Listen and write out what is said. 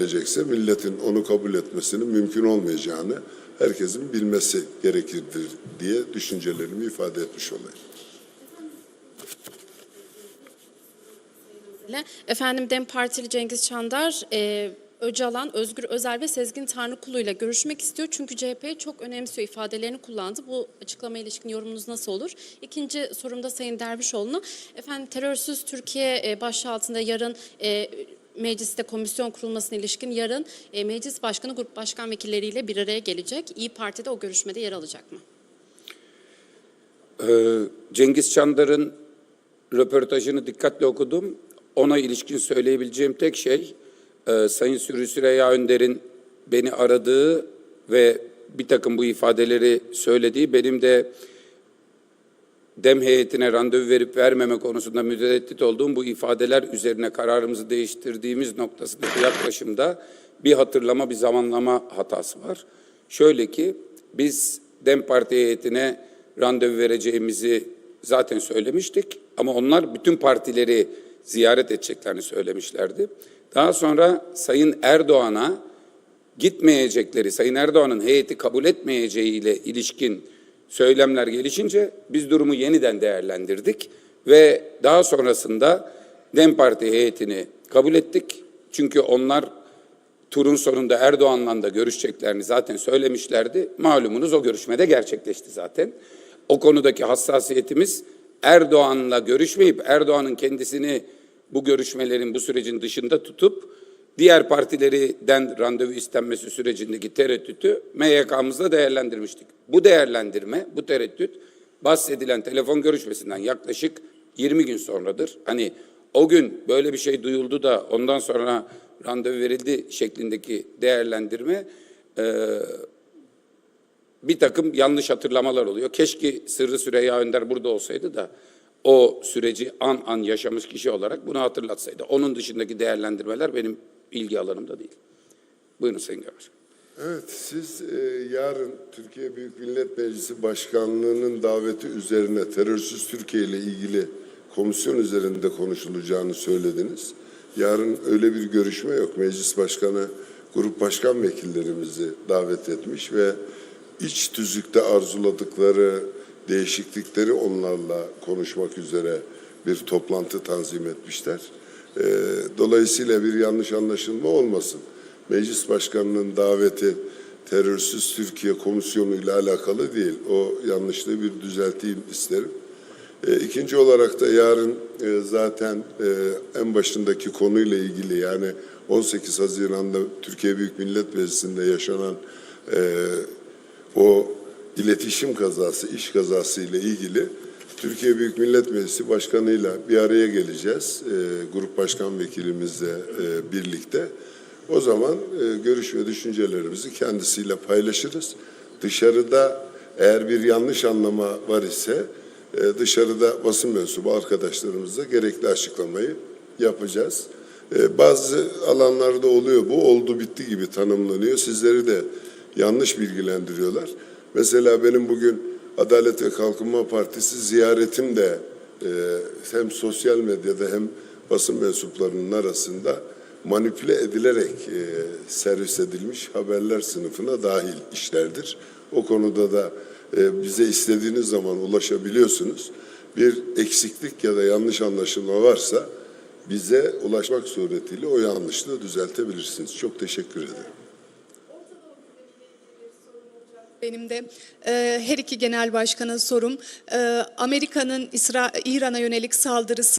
gelecekse milletin onu kabul etmesinin mümkün olmayacağını herkesin bilmesi gerekirdir diye düşüncelerimi ifade etmiş olayım. Efendim DEM Partili Cengiz Çandar, e, Öcalan, Özgür Özel ve Sezgin Tanrıkulu ile görüşmek istiyor. Çünkü CHP çok önemsiyor ifadelerini kullandı. Bu açıklamaya ilişkin yorumunuz nasıl olur? İkinci sorumda Sayın Dervişoğlu'na. Efendim terörsüz Türkiye e, başlığı altında yarın e, mecliste komisyon kurulmasına ilişkin yarın e, meclis başkanı grup başkan vekilleriyle bir araya gelecek. İyi Parti'de o görüşmede yer alacak mı? Ee, Cengiz Çandar'ın röportajını dikkatle okudum. Ona ilişkin söyleyebileceğim tek şey, e, Sayın Sürü Süreyya Önder'in beni aradığı ve bir takım bu ifadeleri söylediği, benim de dem heyetine randevu verip vermeme konusunda mütereddit olduğum bu ifadeler üzerine kararımızı değiştirdiğimiz noktasındaki yaklaşımda bir hatırlama, bir zamanlama hatası var. Şöyle ki biz DEM Parti heyetine randevu vereceğimizi zaten söylemiştik ama onlar bütün partileri ziyaret edeceklerini söylemişlerdi. Daha sonra Sayın Erdoğan'a gitmeyecekleri, Sayın Erdoğan'ın heyeti kabul etmeyeceğiyle ilişkin söylemler gelişince biz durumu yeniden değerlendirdik ve daha sonrasında DEM Parti heyetini kabul ettik. Çünkü onlar turun sonunda Erdoğan'la da görüşeceklerini zaten söylemişlerdi. Malumunuz o görüşmede gerçekleşti zaten. O konudaki hassasiyetimiz Erdoğan'la görüşmeyip Erdoğan'ın kendisini bu görüşmelerin bu sürecin dışında tutup diğer partilerden randevu istenmesi sürecindeki tereddütü MYK'mızda değerlendirmiştik. Bu değerlendirme, bu tereddüt bahsedilen telefon görüşmesinden yaklaşık 20 gün sonradır. Hani o gün böyle bir şey duyuldu da ondan sonra randevu verildi şeklindeki değerlendirme e, bir takım yanlış hatırlamalar oluyor. Keşke Sırrı Süreyya Önder burada olsaydı da o süreci an an yaşamış kişi olarak bunu hatırlatsaydı. Onun dışındaki değerlendirmeler benim ilgi alanımda değil. Buyurun Sayın Başkan. Evet, siz e, yarın Türkiye Büyük Millet Meclisi Başkanlığı'nın daveti üzerine terörsüz Türkiye ile ilgili komisyon üzerinde konuşulacağını söylediniz. Yarın öyle bir görüşme yok. Meclis Başkanı grup başkan vekillerimizi davet etmiş ve iç tüzükte arzuladıkları değişiklikleri onlarla konuşmak üzere bir toplantı tanzim etmişler. E, dolayısıyla bir yanlış anlaşılma olmasın. Meclis Başkanı'nın daveti terörsüz Türkiye Komisyonu ile alakalı değil. O yanlışlığı bir düzelteyim isterim. E, ikinci olarak da yarın e, zaten e, en başındaki konuyla ilgili yani 18 Haziran'da Türkiye Büyük Millet Meclisi'nde yaşanan e, o iletişim kazası, iş kazası ile ilgili Türkiye Büyük Millet Meclisi Başkanı'yla bir araya geleceğiz. E, grup başkan vekilimizle e, birlikte. O zaman e, görüş ve düşüncelerimizi kendisiyle paylaşırız. Dışarıda eğer bir yanlış anlama var ise e, dışarıda basın mensubu arkadaşlarımızla gerekli açıklamayı yapacağız. E, bazı alanlarda oluyor bu oldu bitti gibi tanımlanıyor. Sizleri de yanlış bilgilendiriyorlar. Mesela benim bugün Adalet ve Kalkınma Partisi ziyaretim de e, hem sosyal medyada hem basın mensuplarının arasında manipüle edilerek e, servis edilmiş haberler sınıfına dahil işlerdir. O konuda da e, bize istediğiniz zaman ulaşabiliyorsunuz. Bir eksiklik ya da yanlış anlaşılma varsa bize ulaşmak suretiyle o yanlışlığı düzeltebilirsiniz. Çok teşekkür ederim. Benim de e, her iki genel başkana sorum. E, Amerika'nın İran'a yönelik saldırısı